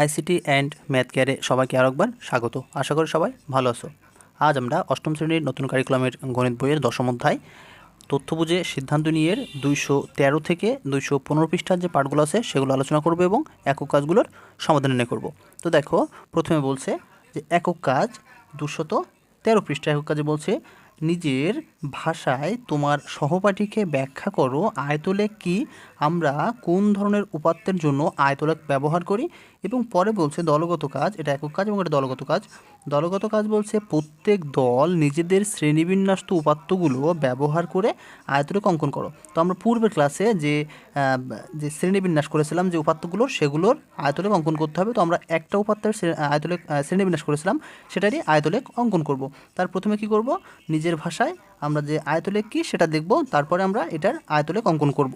ICT and math কেয়ারে সবাইকে আরেকবার স্বাগত। আশা করি সবাই ভালো আছো। আজ আমরা অষ্টম শ্রেণির নতুন কারিকুলামের গণিত বইয়ের দশম অধ্যায়, তথ্য বুঝে সিদ্ধান্ত নিয়ে দুইশো তেরো থেকে দুইশো পনেরো পৃষ্ঠার যে পাঠগুলো আছে, সেগুলো আলোচনা করব এবং একক কাজগুলোর সমাধান নিয়ে করব। তো দেখো, প্রথমে বলছে যে একক কাজ দুশত তেরো পৃষ্ঠা একক কাজে বলছে, নিজের ভাষায় তোমার সহপাঠীকে ব্যাখ্যা করো, আয়তলেখ কি? আমরা কোন ধরনের উপাত্তের জন্য আয়তলেখ ব্যবহার করি? এবং পরে বলছে দলগত কাজ, এটা একক কাজ এবং এটা দলগত কাজ। দলগত কাজ বলছে প্রত্যেক দল নিজেদের শ্রেণীবিন্যস্ত উপাত্তগুলো ব্যবহার করে আয়তলেখ অঙ্কন করো। তো আমরা পূর্বের ক্লাসে যে যে শ্রেণীবিন্যাস করেছিলাম, যে উপাত্তগুলোর, সেগুলোর আয়তলেখ অঙ্কন করতে হবে। তো আমরা একটা উপাত্তের আয়তলেখ শ্রেণীবিন্যাস করেছিলাম সেটারই আয়তলেখ অঙ্কন করব। তার প্রথমে কি করব? নিজের ভাষায় আমরা যে আয়তলেখ কি, সেটা দেখব। তারপরে আমরা এটার আয়তলেখ অঙ্কন করব।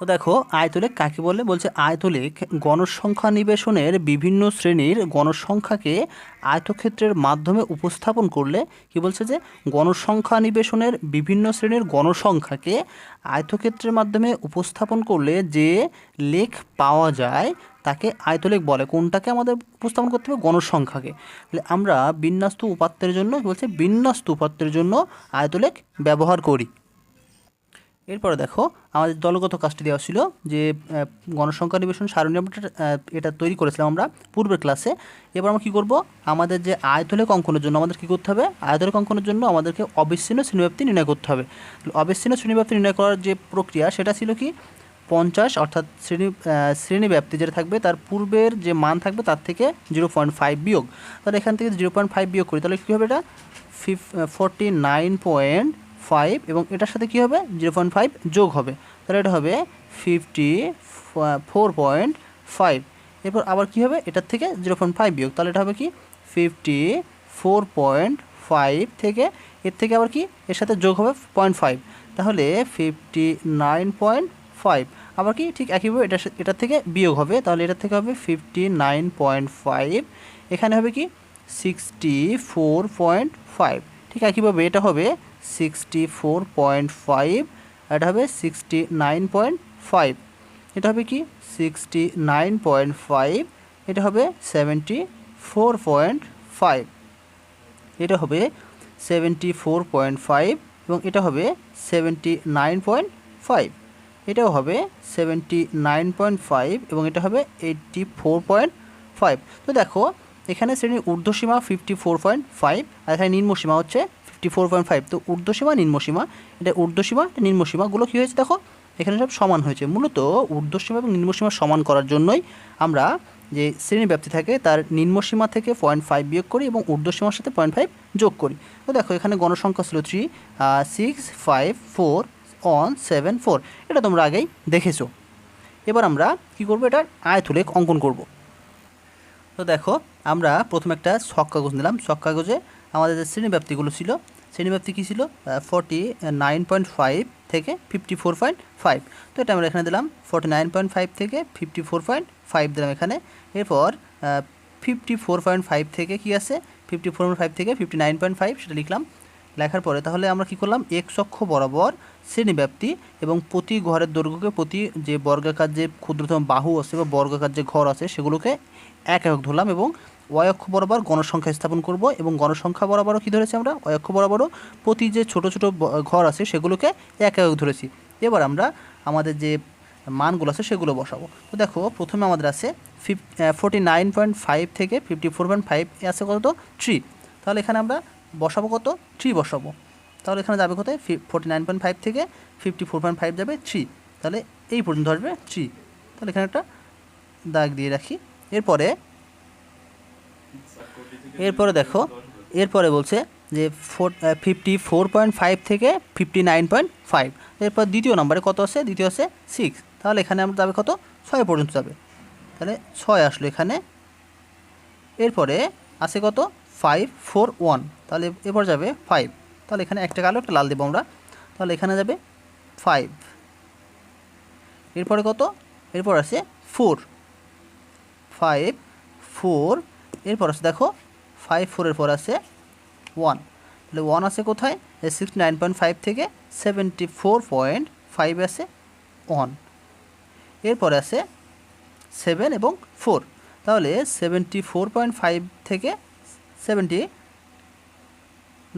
তো দেখো, আয়তলেখ কাকে বলে? বলছে আয়তলেখ গণসংখ্যা নিবেশনের বিভিন্ন শ্রেণির গণসংখ্যাকে আয়তক্ষেত্রের মাধ্যমে উপস্থাপন করলে কি বলছে যে, গণসংখ্যা নিবেশনের বিভিন্ন শ্রেণির গণসংখ্যাকে আয়তক্ষেত্রের মাধ্যমে উপস্থাপন করলে যে লেখ পাওয়া যায়, তাকে আয়তলেখ বলে। কোনটাকে আমাদের উপস্থাপন করতে হবে? গণসংখ্যাকে। তাহলে আমরা বিন্যাস্ত উপাত্তের জন্য কি বলছে? বিন্যাস্ত উপাত্তের জন্য আয়তলেখ ব্যবহার করি। এরপরে দেখো, আমাদের দলগত কাজটি দেওয়া ছিল যে গণসংখ্যা নিবেশন সারণী এটা তৈরি করেছিলাম আমরা পূর্বের ক্লাসে। এবার আমরা কী করব? আমাদের যে আয়তলেখ অঙ্কনের জন্য আমাদের কী করতে হবে? আয়তলেখ অঙ্কনের জন্য আমাদেরকে অবিচ্ছিন্ন শ্রেণীব্যাপ্তি নির্ণয় করতে হবে। অবিচ্ছিন্ন শ্রেণীব্যাপ্তি নির্ণয় করার যে প্রক্রিয়া, সেটা ছিল কি? পঞ্চাশ, অর্থাৎ শ্রেণি শ্রেণীব্যাপ্তি যেটা থাকবে, তার পূর্বের যে মান থাকবে, তার থেকে জিরো পয়েন্ট ফাইভ বিয়োগ। তাহলে এখান থেকে জিরো পয়েন্ট ফাইভ বিয়োগ করি, তাহলে কী হবে এটা? ফিফ ফোরটি নাইন পয়েন্ট ফাইভ এবং এটার সাথে কী হবে? জিরো পয়েন্ট ফাইভ যোগ হবে। তাহলে এটা হবে ফিফটি ফোর পয়েন্ট ফাইভ এরপর আবার কী হবে? এটার থেকে জিরো পয়েন্ট ফাইভ বিয়োগ। তাহলে এটা হবে কি? ফিফটি ফোর পয়েন্ট ফাইভ থেকে এর থেকে আবার কি? এর সাথে যোগ হবে পয়েন্ট ফাইভ তাহলে ফিফটি নাইন পয়েন্ট ফাইভ আবার কি? ঠিক একইভাবে এটা এটার থেকে বিয়োগ হবে। তাহলে এটার থেকে হবে ফিফটি নাইন পয়েন্ট ফাইভ এখানে হবে কি? সিক্সটি ফোর পয়েন্ট ফাইভ ঠিক একইভাবে এটা হবে সিক্সটি ফোর পয়েন্ট ফাইভ এটা হবে সিক্সটি নাইন পয়েন্ট ফাইভ এটা হবে কি? সিক্সটি নাইন পয়েন্ট ফাইভ এটা হবে সেভেন্টি ফোর পয়েন্ট ফাইভ এটা হবে সেভেন্টি ফোর পয়েন্ট ফাইভ এবং এটা হবে সেভেন্টি নাইন পয়েন্ট ফাইভ এটাও হবে সেভেন্টি নাইন পয়েন্ট ফাইভ এবং এটা হবে এইটটি ফোর পয়েন্ট ফাইভ তো দেখো, এখানে শ্রেণির ঊর্ধ্বসীমা ফিফটি ফোর পয়েন্ট ফাইভ আর এখানে নিম্নসীমা হচ্ছে ফিফটি ফোর পয়েন্ট ফাইভ। তো ঊর্ধ্বসীমা নিম্নসীমা এটা ঊর্ধ্বসীমা নিম্নসীমাগুলো কী হয়েছে দেখো? এখানে সব সমান হয়েছে। মূলত ঊর্ধ্বসীমা এবং নিম্নসীমা সমান করার জন্যই আমরা যে শ্রেণি ব্যাপ্তি থাকে, তার নিম্নসীমা থেকে পয়েন্ট ফাইভ বিয়োগ করি এবং ঊর্ধ্বসীমার সাথে পয়েন্ট ফাইভ যোগ করি। তো দেখো, এখানে গণসংখ্যা ছিল three six five four one seven four এটা তোমরা আগেই দেখেছ। এবার আমরা কি করব? এটার আয়তলেখ অঙ্কন করব। তো দেখো, আমরা প্রথমে একটা ছক কাগজ নিলাম। ছক কাগজে আমাদের যে শ্রেণীব্যাপ্তিগুলো ছিল, শ্রেণীব্যাপ্তি কী ছিল? ফর্টি নাইন পয়েন্ট ফাইভ থেকে ফিফটি ফোর পয়েন্ট ফাইভ তো এটা আমরা এখানে দিলাম ফর্টি নাইন পয়েন্ট ফাইভ থেকে ফিফটি ফোর পয়েন্ট ফাইভ দিলাম এখানে। এরপর ফিফটি ফোর পয়েন্ট ফাইভ থেকে কী আছে? ফিফটি ফোর পয়েন্ট ফাইভ থেকে ফিফটি নাইন পয়েন্ট ফাইভ সেটা লিখলাম। লেখার পরে তাহলে আমরা কি করলাম? এক অক্ষ বরাবর শ্রেণীব্যাপ্তি এবং প্রতি ঘরের দৈর্ঘ্যকে প্রতি যে বর্গাকার যে ক্ষুদ্রতম বাহু আছে বা বর্গাকার যে ঘর আছে, সেগুলোকে এক একক ধরলাম এবং অক্ষ বরাবর গণসংখ্যা স্থাপন করব এবং গণসংখ্যা বরাবরও কী ধরেছি আমরা? অক্ষ বরাবরও প্রতি যে ছোট ছোট ঘর আছে সেগুলোকে এক একক ধরেছি। এবার আমরা আমাদের যে মানগুলো আছে সেগুলো বসাবো। তো দেখো, প্রথমে আমাদের আছে ফিফ ফোর্টি নাইন পয়েন্ট ফাইভ থেকে ফিফটি ফোর পয়েন্ট ফাইভ আছে কত? থ্রি তাহলে এখানে আমরা বসাবো কত? থ্রি বসাবো। তাহলে এখানে যাবে কোথায়? ফোর্টি নাইন পয়েন্ট ফাইভ থেকে ফিফটি ফোর পয়েন্ট ফাইভ যাবে থ্রি তাহলে এই পর্যন্ত আসবে থ্রি তাহলে এখানে একটা দাগ দিয়ে রাখি। এরপরে এরপরে দেখো, এরপরে বলছে যে four fifty four point five থেকে ফিফটি নাইন পয়েন্ট ফাইভ এরপর দ্বিতীয় নম্বরে কত আছে দ্বিতীয় আছে সিক্স তাহলে এখানে আমরা যাবে কত? ছয় পর্যন্ত যাবে। তাহলে ছয় আসলো এখানে। এরপরে আছে কত? ফাইভ ফোর ওয়ান তাহলে এরপর যাবে ফাইভ তাহলে এখানে একটা কালো, একটা লাল দেবো আমরা। তাহলে এখানে যাবে ফাইভ এরপরে কত? এরপর আছে ফোর ফাইভ ফোর এরপর আছে দেখো ফাইভ ফোরের পর আছে ওয়ান তাহলে ওয়ান আছে কোথায়? সিক্সটি নাইন পয়েন্ট ফাইভ থেকে সেভেন্টি ফোর পয়েন্ট ফাইভ আছে ওয়ান এরপরে আছে সেভেন এবং ফোর তাহলে সেভেন্টি ফোর পয়েন্ট ফাইভ থেকে সেভেন্টি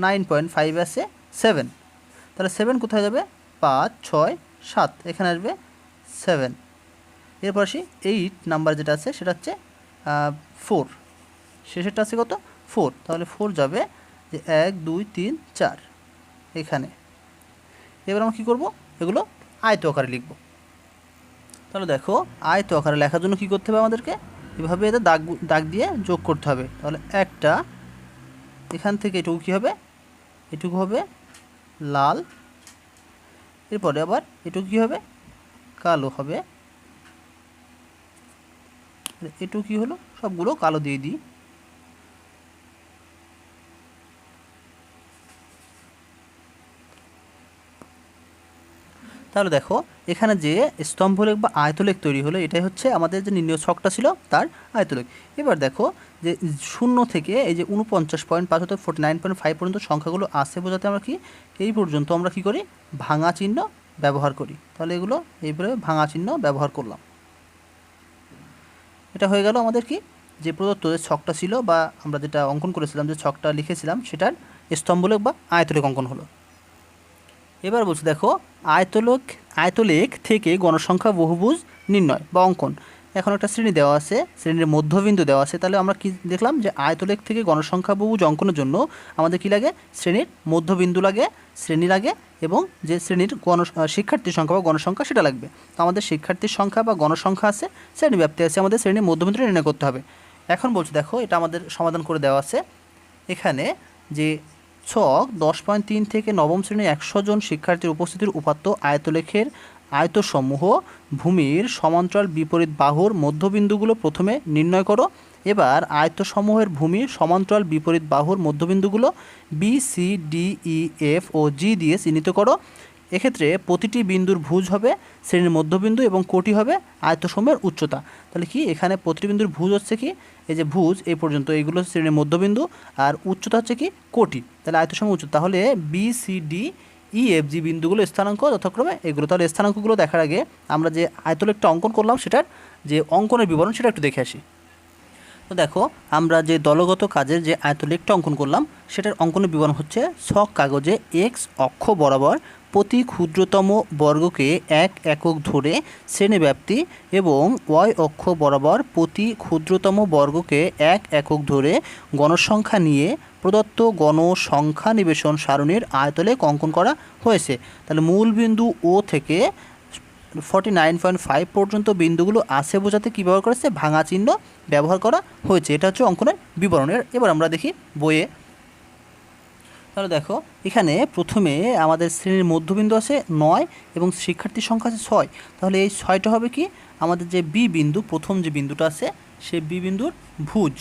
নাইন পয়েন্ট ফাইভ আসে সেভেন তাহলে সেভেন কোথায় যাবে? পাঁচ, ছয়, সাত। এখানে আসবে সেভেন এরপর আসি এইট নাম্বার যেটা আছে, সেটা হচ্ছে ফোর শেষেরটা আছে কত? ফোর, তাহলে ফোর যাবে যে এক, দুই, তিন, চার, এখানে। এবার আমরা কী করব? এগুলো আয়ত আকারে লিখব। তাহলে দেখো, আয়ত আকারে লেখার জন্য কী করতে হবে আমাদেরকে? এভাবে এদের দাগ দাগ দিয়ে যোগ করতে হবে। তাহলে একটা, এখান থেকে এটুকু কী হবে? এটুকু হবে লাল। এরপরে আবার এটুকু কী হবে? কালো হবে। এটুকু কী হলো? সবগুলো কালো দিয়ে দিই। তাহলে দেখো, এখানে যে স্তম্ভলেখ বা আয়তলেখ তৈরি হলো, এটাই হচ্ছে আমাদের যে নির্ণয় ছকটা ছিল, তার আয়তলেখ। এবার দেখো যে শূন্য থেকে এই যে উনপঞ্চাশ পয়েন্ট পাঁচ হতে ফোর্টি নাইন পয়েন্ট ফাইভ পর্যন্ত সংখ্যাগুলো আসে বোঝাতে আমরা কি? এই পর্যন্ত আমরা কি করি? ভাঙা চিহ্ন ব্যবহার করি। তাহলে এগুলো এইভাবে ভাঙা চিহ্ন ব্যবহার করলাম। এটা হয়ে গেল আমাদের কি? যে প্রদত্ত যে ছকটা ছিল বা আমরা যেটা অঙ্কন করেছিলাম, যে ছকটা লিখেছিলাম, সেটার স্তম্ভলেখ বা আয়তলেখ অঙ্কন হলো। এবার বলছি দেখো, আয়তলেখ আয়তলেখ থেকে গণসংখ্যা বহুভুজ নির্ণয় বা অঙ্কন। এখন একটা শ্রেণি দেওয়া আছে, শ্রেণির মধ্যবিন্দু দেওয়া আছে, তাহলে আমরা কি দেখলাম যে আয়তলেখ থেকে গণসংখ্যা বহুভুজ অঙ্কনের জন্য আমাদের কি লাগে? শ্রেণির মধ্যবিন্দু লাগে, শ্রেণি লাগে এবং যে শ্রেণির গণ শিক্ষার্থীর সংখ্যা বা গণসংখ্যা সেটা লাগবে। তো আমাদের শিক্ষার্থীর সংখ্যা বা গণসংখ্যা আছে, শ্রেণি ব্যাপ্তি আছে, আমাদের শ্রেণির মধ্যবিন্দু নির্ণয় করতে হবে। এখন বলছি দেখো, এটা আমাদের সমাধান করে দেওয়া আছে। এখানে যে ছক দশ পয়েন্ট তিন থেকে নবম শ্রেণির একশো জন শিক্ষার্থীর উপস্থিতির উপাত্ত আয়তলেখের আয়তসমূহ ভূমির সমান্তরাল বিপরীত বাহুর মধ্যবিন্দুগুলো প্রথমে নির্ণয় করো। এবার আয়তসমূহের ভূমি সমান্তরাল বিপরীত বাহুর মধ্যবিন্দুগুলো B C D E F ও জি দিয়ে চিহ্নিত করো। এক্ষেত্রে প্রতিটি বিন্দুর ভুজ হবে, শ্রেণির মধ্যবিন্দু এবং কোটি হবে আয়তসমূহের উচ্চতা। তাহলে কি? এখানে প্রতিটি বিন্দুর ভুজ হচ্ছে কি? এই যে ভুজ, এই পর্যন্ত এইগুলো শ্রেণির মধ্যবিন্দু আর উচ্চতা হচ্ছে কি? কোটি। তাহলে আয়তসমূহ উচ্চতা। তাহলে B C D E F G বিন্দুগুলো স্থানাঙ্ক যথাক্রমে এগুলো। তাহলে স্থানাঙ্কগুলো দেখার আগে আমরা যে আয়তলেখটা অঙ্কন করলাম সেটার যে অঙ্কনের বিবরণ সেটা একটু দেখে আসি। তো দেখো, আমরা যে দলগত কাজের যে আয়তলেখটা অঙ্কন করলাম, সেটার অঙ্কনের বিবরণ হচ্ছে ছক কাগজে এক্স অক্ষ বরাবর প্রতি ক্ষুদ্রতম বর্গকে এক একক ধরে শ্রেণীব্যাপ্তি এবং ওয়াই অক্ষ বরাবর প্রতি ক্ষুদ্রতম বর্গকে এক একক ধরে গণসংখ্যা নিয়ে প্রদত্ত গণসংখ্যা নিবেশন সারণীর আয়তলে অঙ্কন করা হয়েছে। তাহলে মূল বিন্দু ও থেকে ফর্টি নাইন পয়েন্ট ফাইভ পর্যন্ত বিন্দুগুলো আছে বোঝাতে কী ব্যবহার করেছে ভাঙা চিহ্ন ব্যবহার করা হয়েছে। এটা হচ্ছে অঙ্কনের বিবরণের। এবার আমরা দেখি বইয়ে তাহলে দেখো, এখানে প্রথমে আমাদের শ্রেণির মধ্যবিন্দু আছে নয় এবং শিক্ষার্থীর সংখ্যা আছে ছয়। তাহলে এই ছয়টা হবে কি? আমাদের যে বি বিন্দু, প্রথম যে বিন্দুটা আছে সেই বি বিন্দুর ভুজ।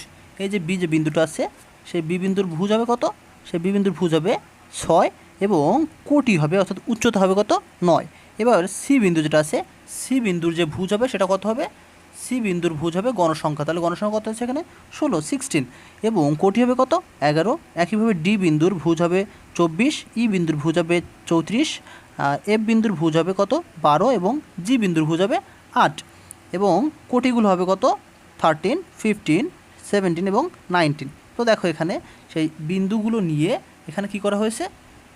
এই যে বি যে বিন্দুটা আছে সেই বি বিন্দুর ভুজ হবে কত? সেই বি বিন্দুর ভুজ হবে ছয় এবং কোটি হবে, অর্থাৎ উচ্চতা হবে কত? নয়। এবার সি বিন্দু যেটা আছে, সি বিন্দুর যে ভুজ হবে, সেটা কত হবে? সি বিন্দুর ভুজ হবে গণসংখ্যা। তাহলে গণসংখ্যা কত হচ্ছে এখানে? ষোলো সিক্সটিন এবং কোটি হবে কত? এগারো। একইভাবে ডি বিন্দুর ভুজ হবে চব্বিশ, ই বিন্দুর ভুজ হবে চৌত্রিশ এফ বিন্দুর ভুজ হবে কত? বারো এবং জি বিন্দুর ভুজ হবে আট। এবং কোটিগুলো হবে কত? থার্টিন ফিফটিন সেভেন্টিন এবং নাইনটিন তো দেখো এখানে সেই বিন্দুগুলো নিয়ে এখানে কি করা হয়েছে?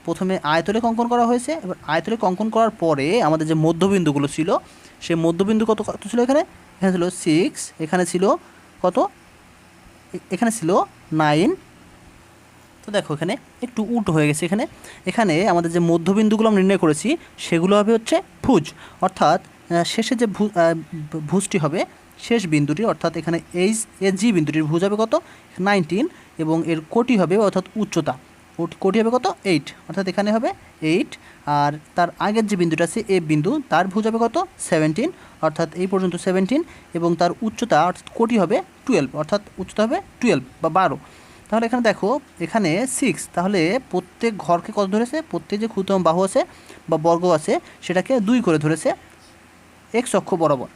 প্রথমে আয়তলেখ অঙ্কন করা হয়েছে। এবার আয়তলেখ অঙ্কন করার পরে আমাদের যে মধ্যবিন্দুগুলো ছিল, সেই মধ্যবিন্দু কত কত ছিল এখানে? এখানে ছিল সিক্স এখানে ছিল কত? এখানে ছিল নাইন তো দেখো, এখানে একটু উল্টো হয়ে গেছে এখানে। এখানে আমাদের যে মধ্যবিন্দুগুলো আমরা নির্ণয় করেছি, সেগুলো হবে হচ্ছে ভুজ। অর্থাৎ শেষে যে ভু- ভুজটি হবে, শেষ বিন্দুটি, অর্থাৎ এখানে এইচ এ জি বিন্দুটির ভুজ হবে কত? নাইনটিন এবং এর কোটি হবে অর্থাৎ উচ্চতা। কোটি হবে কত? এইট অর্থাৎ এখানে হবে এইট আর তার আগের যে বিন্দুটা আছে, এ বিন্দু, তার ভুজ হবে কত? সেভেন্টিন অর্থাৎ এই পর্যন্ত সেভেন্টিন এবং তার উচ্চতা অর্থাৎ কোটি হবে টুয়েলভ অর্থাৎ উচ্চতা হবে টুয়েলভ বা বারো। তাহলে এখানে দেখো, এখানে সিক্স তাহলে প্রত্যেক ঘরকে কত ধরেছে? প্রত্যেক যে ক্ষুদ্রতম বাহু আছে বা বর্গ আছে, সেটাকে দুই করে ধরেছে এক অক্ষ বরাবর।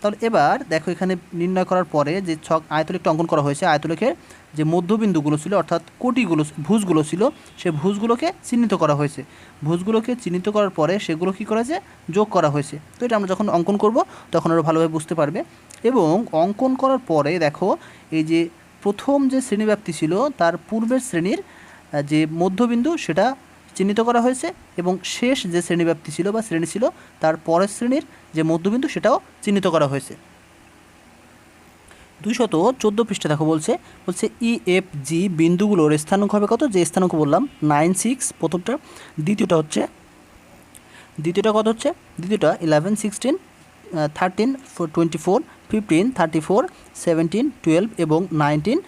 তাহলে এবার দেখো এখানে নির্ণয় করার পরে যে ছক আয়তলেখটা অঙ্কন করা হয়েছে, আয়তলেখের যে মধ্যবিন্দুগুলো ছিল, অর্থাৎ কোটিগুলো, ভুজগুলো ছিল, সে ভুজগুলোকে চিহ্নিত করা হয়েছে। ভুজগুলোকে চিহ্নিত করার পরে সেগুলো কী করা যায় যোগ করা হয়েছে। তো এটা আমরা যখন অঙ্কন করব, তখন আরও ভালোভাবে বুঝতে পারবে। এবং অঙ্কন করার পরে দেখো, এই যে প্রথম যে শ্রেণীব্যাপ্তি ছিল, তার পূর্বের শ্রেণির যে মধ্যবিন্দু, সেটা চিহ্নিত করা হয়েছে এবং শেষ যে শ্রেণীব্যাপ্তি ছিল বা শ্রেণি ছিল, তার পরের শ্রেণির যে মধ্যবিন্দু সেটাও চিহ্নিত করা হয়েছে। দুইশত চোদ্দ পৃষ্ঠা দেখো বলছে বলছে ই এফ জি বিন্দুগুলোর স্থানাঙ্ক হবে কত? যে স্থানাঙ্ক বললাম নাইন সিক্স প্রথমটা। দ্বিতীয়টা হচ্ছে, দ্বিতীয়টা কত হচ্ছে? দ্বিতীয়টা eleven sixteen thirteen twenty four fifteen thirty four seventeen twelve এবং নাইনটিন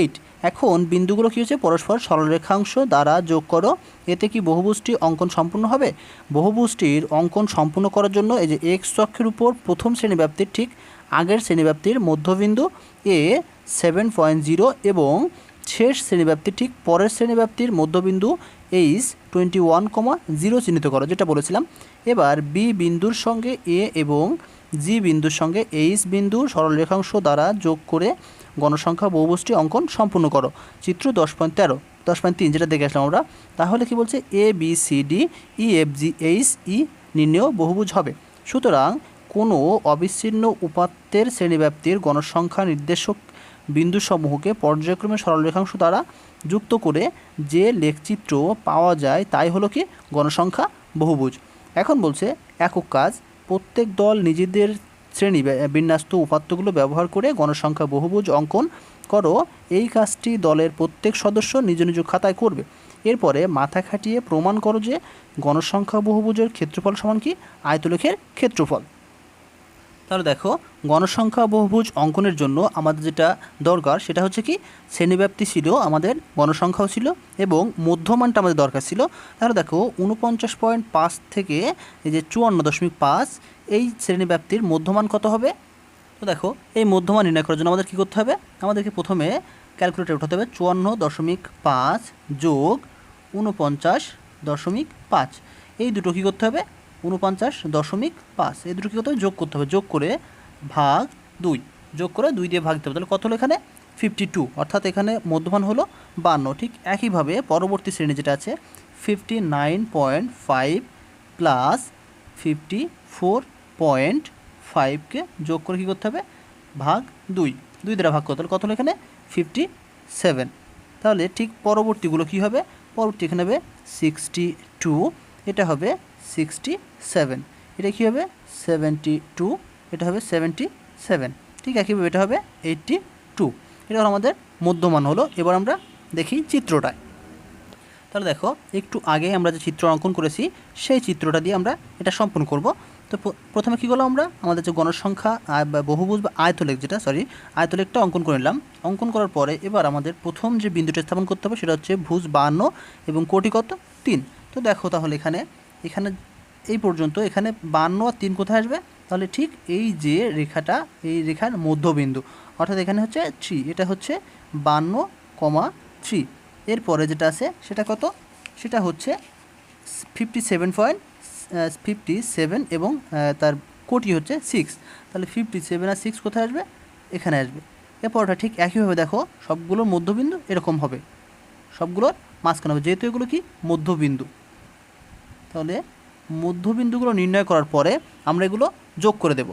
এইট এখন বিন্দুগুলো কী হচ্ছে? পরস্পর সরলরেখাংশ দ্বারা যোগ করো। এতে কি বহুভুজটি অঙ্কন সম্পূর্ণ হবে? বহুভুজটির অঙ্কন সম্পূর্ণ করার জন্য এই যে এক্স অক্ষের উপর প্রথম শ্রেণীব্যাপ্তির ঠিক আগের শ্রেণীব্যাপ্তির মধ্যবিন্দু এ সেভেন পয়েন্ট জিরো এবং শেষ শ্রেণীব্যাপ্তির ঠিক পরের শ্রেণীব্যাপ্তির মধ্যবিন্দু H twenty one comma zero চিহ্নিত করো, যেটা বলেছিলাম। এবার বি বিন্দুর সঙ্গে এ এবং জি বিন্দুর সঙ্গে এইচ বিন্দুর সরলরেখাংশ দ্বারা যোগ করে গণসংখ্যা বহুবষ্টি অঙ্কন সম্পূর্ণ করো। চিত্র দশ পয়েন্ট তেরো। দশ পয়েন্ট তিন যেটা দেখে আসলাম আমরা, তাহলে কি বলছে? A B C D E F G H E নির্ণেয় বহুভুজ হবে। সুতরাং কোনো অবিচ্ছিন্ন উপাত্তের শ্রেণীব্যাপ্তির গণসংখ্যা নির্দেশক বিন্দুসমূহকে পর্যায়ক্রমে সরলরেখাংশ দ্বারা যুক্ত করে যে লেখচিত্র পাওয়া যায় তাই হলো কি? গণসংখ্যা বহুভুজ। এখন বলছে, একক কাজ, প্রত্যেক দল নিজেদের শ্রেণি বিন্যাস্ত উপাত্তগুলো ব্যবহার করে গণসংখ্যা বহুভুজ অঙ্কন করো, এই কাজটি দলের প্রত্যেক সদস্য নিজ নিজ খাতায় করবে। এরপরে মাথা খাটিয়ে প্রমাণ করো যে গণসংখ্যা বহুভুজের ক্ষেত্রফল সমান কি? আয়তলেখের ক্ষেত্রফল। তাহলে দেখো, গণসংখ্যা বহুভুজ অঙ্কনের জন্য আমাদের যেটা দরকার সেটা হচ্ছে কি, শ্রেণীব্যাপ্তি ছিল আমাদের, গণসংখ্যাও ছিল এবং মধ্যমানটা আমাদের দরকার ছিল। তাহলে দেখো উনপঞ্চাশ পয়েন্ট পাঁচ থেকে এই যে চুয়ান্ন দশমিক পাঁচ, এই শ্রেণীব্যাপ্তির মধ্যমান কত হবে? তো দেখো, এই মধ্যমান নির্ণয় করার জন্য আমাদের কী করতে হবে? আমাদেরকে প্রথমে ক্যালকুলেটর উঠাতে হবে, চুয়ান্ন দশমিক পাঁচ যোগ উনপঞ্চাশ দশমিক পাঁচ। এই দুটো কী করতে হবে? উনপঞ্চাশ দশমিক পাঁচ। এই দুটো কী করতে হবে যোগ করতে হবে। যোগ করে ভাগ দুই। যোগ করে দুই দিয়ে ভাগ দিতে হবে। তাহলে কত হলো এখানে? Fifty two. অর্থাৎ এখানে মধ্যমান হলো বান্ন। ঠিক একইভাবে পরবর্তী শ্রেণি যেটা আছে, fifty nine point five plus fifty four point ফাইভকে যোগ করে কী করতে হবে? ভাগ দুই। দুই দ্বারা ভাগ করতে হবে। কত হলো এখানে? Fifty seven. তাহলে ঠিক পরবর্তীগুলো কী হবে? পরবর্তী এখানে হবে সিক্সটি টু। এটা হবে সিক্সটি সেভেন এটা কী হবে? সেভেন্টি টু এটা হবে সেভেন্টি সেভেন ঠিক একইভাবে এটা হবে এইটটি টু এটা হলো আমাদের মধ্যমান হলো। এবার আমরা দেখি চিত্রটায় তাহলে দেখো, একটু আগে আমরা যে চিত্র অঙ্কন করেছি, সেই চিত্রটা দিয়ে আমরা এটা সম্পূর্ণ করব। তো প্রথমে কী করলাম আমরা? আমাদের যে গণসংখ্যা বহুভুজ বা আয়তলেখ যেটা সরি আয়তলেখটা অঙ্কন করে নিলাম। অঙ্কন করার পরে এবার আমাদের প্রথম যে বিন্দুটা স্থাপন করতে হবে, সেটা হচ্ছে ভুজ বাহান্ন এবং কোটি কত? তিন। তো দেখো তাহলে এখানে এখানে এই পর্যন্ত এখানে বান্ন আর তিন কোথায় আসবে? তাহলে ঠিক এই যে রেখাটা, এই রেখার মধ্যবিন্দু, অর্থাৎ এখানে হচ্ছে থ্রি এটা হচ্ছে বান্ন কমা থ্রি এরপরে যেটা আছে, সেটা কত? সেটা হচ্ছে fifty seven point fifty seven এবং তার কোটি হচ্ছে সিক্স তাহলে ফিফটি সেভেন আর সিক্স কোথায় আসবে? এখানে আসবে। এরপর ওটা ঠিক একইভাবে দেখো, সবগুলোর মধ্যবিন্দু এরকম হবে। সবগুলোর মাঝখানে হবে, যেহেতু এগুলো কি? মধ্যবিন্দু। তাহলে মধ্যবিন্দুগুলো নির্ণয় করার পরে আমরা এগুলো যোগ করে দেব।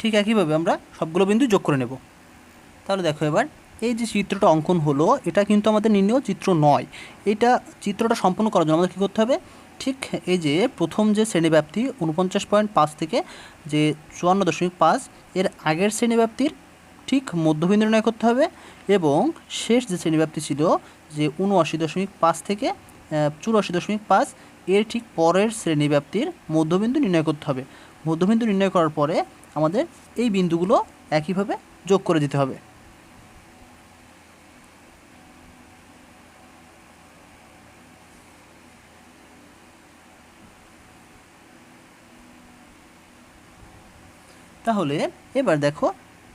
ঠিক একইভাবে আমরা সবগুলো বিন্দু যোগ করে নেব। তাহলে দেখো এবার, এই যে চিত্রটা অঙ্কন হলো, এটা কিন্তু আমাদের নির্ণয় চিত্র নয়। এটা চিত্রটা সম্পূর্ণ করার জন্য আমাদের কী করতে হবে? ঠিক এই যে প্রথম যে শ্রেণীব্যাপ্তি উনপঞ্চাশ পয়েন্ট পাঁচ থেকে যে চুয়ান্ন দশমিক পাঁচ, এর আগের শ্রেণীব্যাপ্তির ঠিক মধ্যবিন্দু নির্ণয় করতে হবে এবং শেষ যে শ্রেণীব্যাপ্তি ছিল যে উনআশি দশমিক পাঁচ থেকে চুরাশি দশমিক পাঁচ, এর ঠিক পরের শ্রেণীব্যাপ্তির মধ্যবিন্দু নির্ণয় করতে হবে। মধ্যবিন্দু নির্ণয় করার পরে আমাদের এই বিন্দুগুলো একইভাবে যোগ করে দিতে হবে। তাহলে এবার দেখো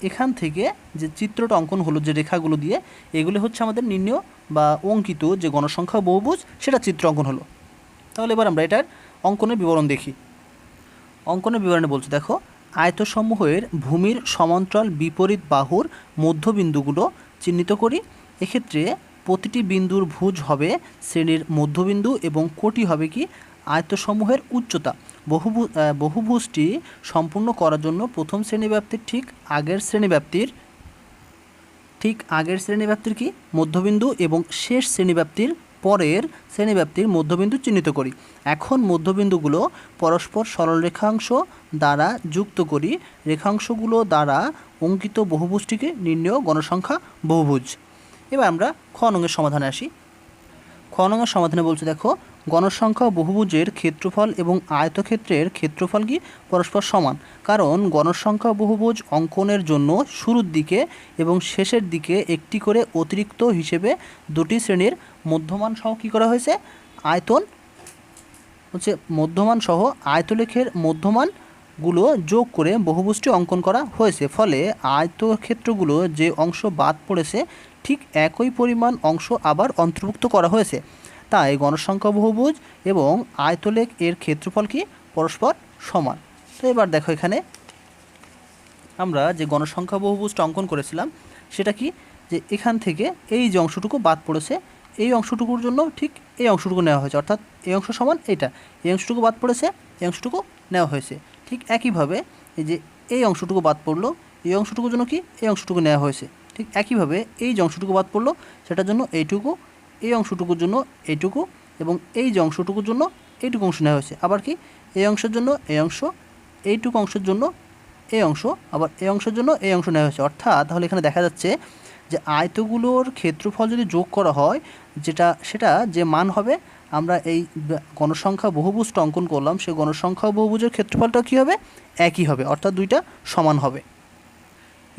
এখান থেকে যে চিত্রটা অঙ্কন হলো, যে রেখাগুলো দিয়ে, এগুলো হচ্ছে আমাদের নির্ণয় বা অঙ্কিত যে গণসংখ্যা বহুভুজ, সেটা চিত্র অঙ্কন হলো। তাহলে এবার আমরা এটার অঙ্কনের বিবরণ দেখি। অঙ্কনের বিবরণে বলছে, দেখো, আয়তসমূহের ভূমির সমান্তরাল বিপরীত বাহুর মধ্যবিন্দুগুলো চিহ্নিত করি। এক্ষেত্রে প্রতিটি বিন্দুর ভুজ হবে শ্রেণির মধ্যবিন্দু এবং কোটি হবে কি? আয়তসমূহের উচ্চতা। আহ, বহুভুজটি সম্পূর্ণ করার জন্য প্রথম শ্রেণীব্যাপ্তির ঠিক আগের শ্রেণীব্যাপ্তির ঠিক আগের শ্রেণীব্যাপ্তির কি? মধ্যবিন্দু এবং শেষ শ্রেণীব্যাপ্তির পরের শ্রেণীব্যাপ্তির মধ্যবিন্দু চিহ্নিত করি। এখন মধ্যবিন্দুগুলো পরস্পর সরল রেখাংশ দ্বারা যুক্ত করি। রেখাংশগুলো দ্বারা অঙ্কিত বহুভুজটিকে নির্ণয় গণসংখ্যা বহুভুজ। এবার আমরা খ নঙের সমাধানে আসি। খ নঙের সমাধানে বলছে দেখো গণসংখ্যা বহুভুজের ক্ষেত্রফল এবং আয়তক্ষেত্রের ক্ষেত্রফল কি পরস্পর সমান? কারণ গণসংখ্যা বহুভুজ অঙ্কনের জন্য শুরুর দিকে এবং শেষের দিকে একটি করে অতিরিক্ত হিসেবে দুটি শ্রেণির মধ্যমান সহ কী করা হয়েছে? আয়তন হচ্ছে মধ্যমান সহ আয়তলেখের মধ্যমানগুলো যোগ করে বহুভুজটি অঙ্কন করা হয়েছে। ফলে আয়তক্ষেত্রগুলো যে অংশ বাদ পড়েছে, ঠিক একই পরিমাণ অংশ আবার অন্তর্ভুক্ত করা হয়েছে। তাই গণসংখ্যা বহুভুজ এবং আয়তলেখ এর ক্ষেত্রফল কি? পরস্পর সমান। তো এবার দেখো এখানে আমরা যে গণসংখ্যা বহুভুজটা অঙ্কন করেছিলাম, সেটা কি? যে এখান থেকে এই যে অংশটুকু বাদ পড়েছে, এই অংশটুকুর জন্য ঠিক এই অংশটুকু নেওয়া হয়েছে, অর্থাৎ এই অংশ সমান এইটা এই অংশটুকু বাদ পড়েছে, এই অংশটুকু নেওয়া হয়েছে। ঠিক একইভাবে এই যে এই অংশটুকু বাদ পড়ল, এই অংশটুকুর জন্য কি? এই অংশটুকু নেওয়া হয়েছে। ঠিক একইভাবে এই যে অংশটুকু বাদ পড়ল, সেটার জন্য এইটুকু এই অংশটুকুর জন্য এইটুকু এবং এই যে অংশটুকুর জন্য এইটুকু অংশ নেওয়া হয়েছে। আবার কি? এই অংশের জন্য এই অংশ, এইটুকু অংশের জন্য এই অংশ, আবার এই অংশের জন্য এই অংশ নেওয়া হয়েছে। অর্থাৎ তাহলে এখানে দেখা যাচ্ছে যে আয়তগুলোর ক্ষেত্রফল যদি যোগ করা হয়, যেটা, সেটা যে মান হবে, আমরা এই গণসংখ্যা বহুভুজটা অঙ্কন করলাম, সেই গণসংখ্যা বহুভুজের ক্ষেত্রফলটা কী হবে? একই হবে, অর্থাৎ দুইটা সমান হবে।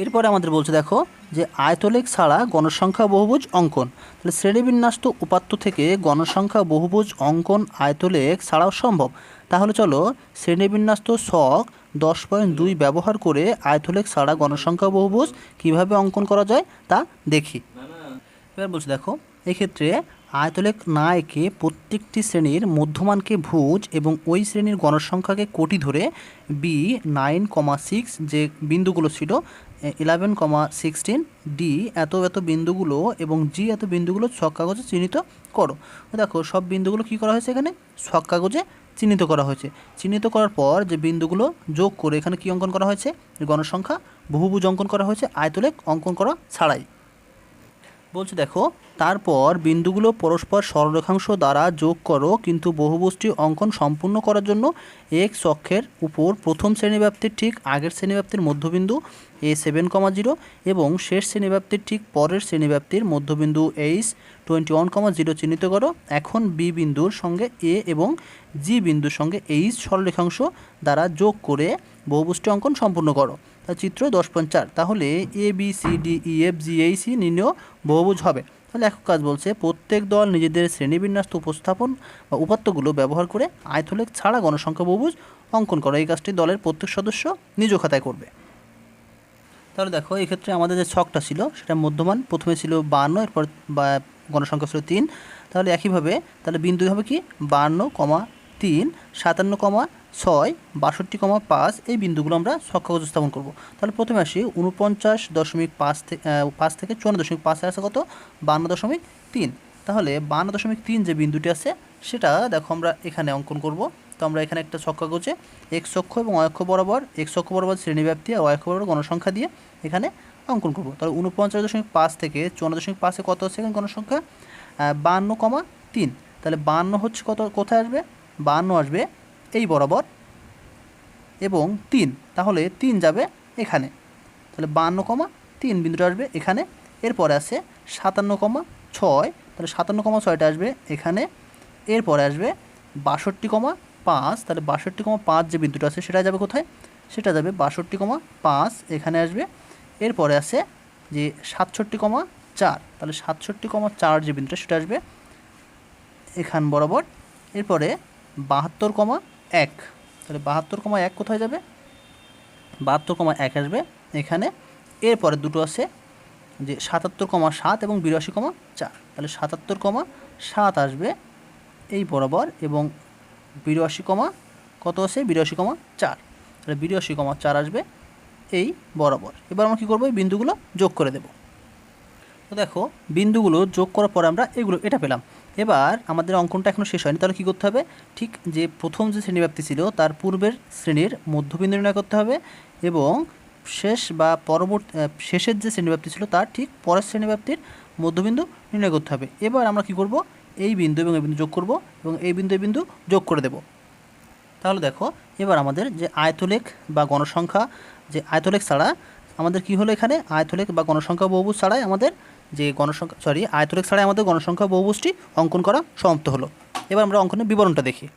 এরপরে আমাদের বলছে, দেখো, যে আয়তলেখ ছাড়া গণসংখ্যা বহুভুজ অঙ্কন। তাহলে শ্রেণীবিন্যাস্ত উপাত্ত থেকে গণসংখ্যা বহুভুজ অঙ্কন আয়তলেখ ছাড়াও সম্ভব। তাহলে চলো, শ্রেণীবিন্যাস্ত ছক দশ পয়েন্ট দুই ব্যবহার করে আয়তলেখ ছাড়া গণসংখ্যা বহুভুজ কীভাবে অঙ্কন করা যায় তা দেখি। এবার বলছি, দেখো, এক্ষেত্রে আয়তলেখ না এঁকে প্রত্যেকটি শ্রেণির মধ্যমানকে ভুজ এবং ওই শ্রেণির গণসংখ্যাকে কোটি ধরে বি নাইন কমা সিক্স যে বিন্দুগুলো ছিল ইলেভেন কমা সিক্সটিন ডি এত এত বিন্দুগুলো এবং জি এত বিন্দুগুলো ছক কাগজে চিহ্নিত করো। দেখো, সব বিন্দুগুলো কী করা হয়েছে এখানে? ছক কাগজে চিহ্নিত করা হয়েছে। চিহ্নিত করার পর যে বিন্দুগুলো যোগ করে এখানে কী অঙ্কন করা হয়েছে? গণসংখ্যা, বহুভুজ অঙ্কন করা হয়েছে, আয়তলেখ অঙ্কন করা ছাড়াই। বলছে, দেখো, তারপর বিন্দুগুলো পরস্পর সরলরেখাংশ দ্বারা যোগ করো, কিন্তু বহুভুজটি অঙ্কন সম্পূর্ণ করার জন্য এক্স অক্ষের উপর প্রথম শ্রেণীব্যাপ্তির ঠিক আগের শ্রেণীব্যাপ্তির মধ্যবিন্দু এ সেভেন কমা জিরো এবং শেষ শ্রেণীব্যাপ্তির ঠিক পরের শ্রেণীব্যাপ্তির মধ্যবিন্দু H twenty one comma zero চিহ্নিত করো। এখন বি বিন্দুর সঙ্গে এ এবং জি বিন্দুর সঙ্গে এইচ সরলরেখাংশ দ্বারা যোগ করে বহুভুজটি অঙ্কন সম্পূর্ণ করো। চিত্র দশ পয়েন্ট চার তাহলে A B C D E F G এই সি নির্ণয় বহুভুজ হবে। তাহলে এক কাজ বলছে, প্রত্যেক দল নিজেদের শ্রেণীবিন্যাস্ত উপস্থাপন বা উপাত্তগুলো ব্যবহার করে আয়তলেখ ছাড়া গণসংখ্যা বহুভুজ অঙ্কন করো। এই কাজটি দলের প্রত্যেক সদস্য নিজ খাতায় করবে। তাহলে দেখো, এক্ষেত্রে আমাদের যে ছকটা ছিল, সেটা মধ্যমান। প্রথমে ছিল বাহান্ন এরপর বা গণসংখ্যা ছিল তিন। তাহলে একইভাবে, তাহলে বিন্দু হবে কি? বান্ন কমা তিন, সাতান্ন কমা ছয়, বাষট্টি কমা পাঁচ, এই বিন্দুগুলো আমরা কাগজ স্থাপন করব। তাহলে প্রথমে আসি উনপঞ্চাশ দশমিক পাঁচ থেকে পাঁচ থেকে চুয়ান্ন দশমিক পাঁচে আছে কত? বান্ন দশমিক তিন। তাহলে বান্ন দশমিক তিন যে বিন্দুটি আছে, সেটা দেখো আমরা এখানে অঙ্কন করব। তো আমরা এখানে একটা ছক কাগজে এক্স অক্ষ এবং অক্ষ বরাবর, এক্স অক্ষ বরাবর শ্রেণীব্যাপ্তি আর অক্ষ বরাবর গণসংখ্যা দিয়ে এখানে অঙ্কন করব। তাহলে উনপঞ্চাশ দশমিক পাঁচ থেকে চুয়ান্ন দশমিক পাঁচে কত আছে এখানে গণসংখ্যা? বান্ন কমা তিন। তাহলে বান্ন হচ্ছে কত, কোথায় আসবে? বান্ন আসবে এই বরাবর এবং তিন, তাহলে তিন যাবে এখানে। তাহলে বান্ন কমা তিন বিন্দুটা আসবে এখানে। এরপরে আছে সাতান্ন কমা ছয়, তাহলে সাতান্ন কমা ছয়টা আসবে এখানে। এরপরে আসবে বাষট্টি কমা পাঁচ, তাহলে বাষট্টি কমা পাঁচ যে বিন্দুটা আছে সেটা যাবে কোথায়? সেটা যাবে বাষট্টি কমা পাঁচ এখানে আসবে। এরপরে আছে যে সাতষট্টি কমা চার, তাহলে সাতষট্টি কমা চার যে বিন্দুটা সেটা আসবে এখান বরাবর। এরপরে বাহাত্তর কমা এক। তাহলে বাহাত্তর কমা এক কোথায় যাবে? বাহাত্তর কমা এক আসবে এখানে। এরপরে দুটো আছে যে সাতাত্তর কমা সাত এবং বিরাশি কমা চার। তাহলে সাতাত্তর কমা সাত আসবে এই বরাবর এবং বিরাশি কমা কত আছে? বিরাশি কমা চার। তাহলে বিরাশি কমা চার আসবে এই বরাবর। এবার আমরা কী করব? এই বিন্দুগুলো যোগ করে দেব। তো দেখো, বিন্দুগুলো যোগ করার পরে আমরা এগুলো, এটা পেলাম। এবার আমাদের অঙ্কনটা এখনও শেষ হয়নি, তাহলে কী করতে হবে? ঠিক যে প্রথম যে শ্রেণীব্যাপ্তি ছিল, তার পূর্বের শ্রেণির মধ্যবিন্দু নির্ণয় করতে হবে এবং শেষ বা পরবর্তী শেষের যে শ্রেণীব্যাপ্তি ছিল, তার ঠিক পরের শ্রেণীব্যাপ্তির মধ্যবিন্দু নির্ণয় করতে হবে। এবার আমরা কি করব? এই বিন্দু এবং এই বিন্দু যোগ করব এবং এই বিন্দু এই বিন্দু যোগ করে দেব। তাহলে দেখো, এবার আমাদের যে আয়তলেখ বা গণসংখ্যা, যে আয়তলেখ ছাড়া আমাদের কি হলো এখানে? আয়তলেখ বা গণসংখ্যা বহুভুজ ছাড়াই আমাদের যে গণসংখ্যা সরি আয়তলেখ ছাড়াই আমাদের গণসংখ্যা বহুভুজটি অঙ্কন করা সমাপ্ত হলো। এবার আমরা অঙ্কনের বিবরণটা দেখি।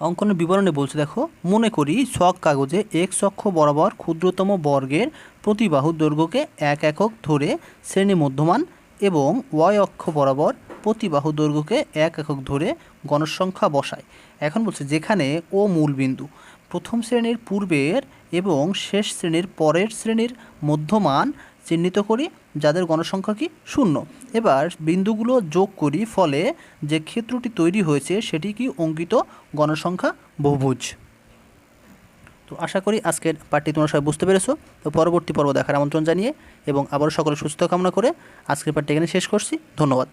অঙ্কনের বিবরণে বলছে, দেখো, মনে করি ছক কাগজে এক অক্ষ বরাবর ক্ষুদ্রতম বর্গের প্রতিবাহু দৈর্ঘ্যকে এক একক ধরে শ্রেণি মধ্যমান এবং ওয়াই অক্ষ বরাবর প্রতিবাহু দৈর্ঘ্যকে এক একক ধরে গণসংখ্যা বসায়। এখন বলছে, যেখানে ও মূল বিন্দু প্রথম শ্রেণির পূর্বের এবং শেষ শ্রেণির পরের শ্রেণির মধ্যমান চিহ্নিত করি, যাদের গণসংখ্যা কি শূন্য। এবার বিন্দুগুলো যোগ করি ফলে যে ক্ষেত্রটি তৈরি হয়েছে সেটি কি অঙ্কিত গণসংখ্যা বহুভুজ। তো আশা করি আজকের পাঠটি তোমরা সবাই বুঝতে পেরেছ। তো পরবর্তী পর্ব দেখার আমন্ত্রণ জানিয়ে এবং আবারও সকলে সুস্থ কামনা করে আজকের পাঠটি এখানে শেষ করছি। ধন্যবাদ।